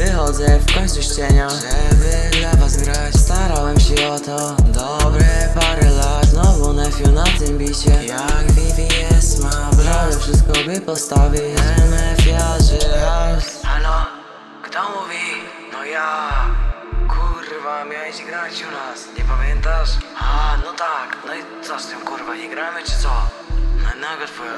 Wychodzę w końcu z cienia. Żeby dla was grać Starałem się o to. Dobre parę lat Znowu Nefiu na tym bicie. Jak VVS ma brat wszystko by postawić Kurwa, miałeś grać u nas, nie pamiętasz? A, no tak, no i co z tym kurwa, nie gramy czy co? No nagle twoja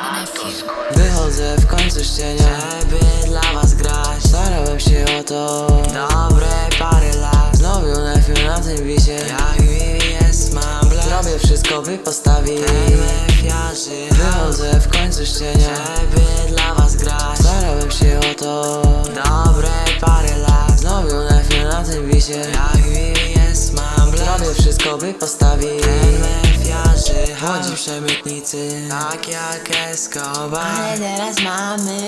A, to skurwa Wychodzę w końcu z cienia Żeby dla was grać. Starałem się o to. Dobre parę lat. Znowu Nefiu na tym bicie Jak VVS mam blat Zrobię wszystko by postawić. MF-iarzy Wychodzę w końcu z cienia bicie Jak VVS mam blat Zrobię wszystko by postawić. MF-iarzy Chodzi przemytnicy. Tak jak Escobar. Ale teraz mamy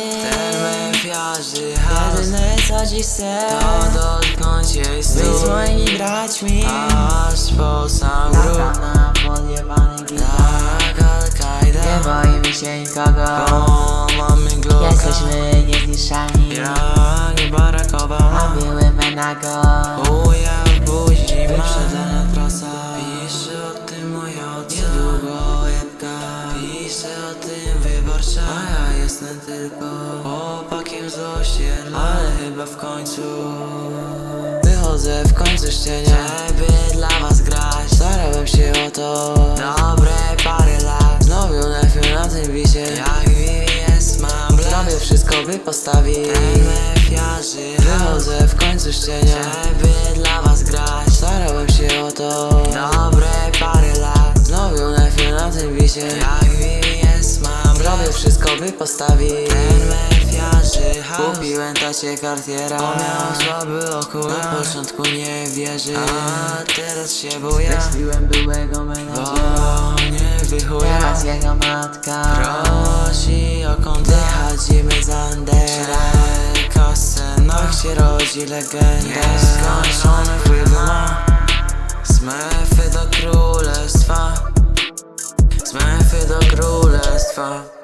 MF-iarzy Jedyne co dziś chcę. To dotknąć jej Być stóp z moimi braćmi. Aż po sam grób na podjebany Tak, Al-Kaida. Nie boimy się nikogo. Bo mamy Glocka. Jesteśmy niezniszczalni były menago Uja w buzi Wyprzedzana trasa. Pisze o tym moja oca Niedługo jebka Pisze o tym wyborcza A ja jestem tylko Chłopakiem z osiedla. Ale chyba w końcu Wychodzę w końcu z cienia. Żeby dla was grać. Starałem się o to Wszystko by postawić MF-iarzy Wychodzę w końcu z cienia. Żeby dla was grać. Starałem się o to. Dobre parę lat. Znowu Nefiu na tym bicie Jak VVS mam Zrobię wszystko by postawić. MF-iarzy Kupiłem tacie kartiera. On miał słaby okular. Na początku nie wierzy. A teraz się buja Wreszliłem byłego Bo menadżera nie wychuja Teraz jego matka się rodzi legenda. Nieskończony wpływ ma Smefy do królestwa. Smefy do królestwa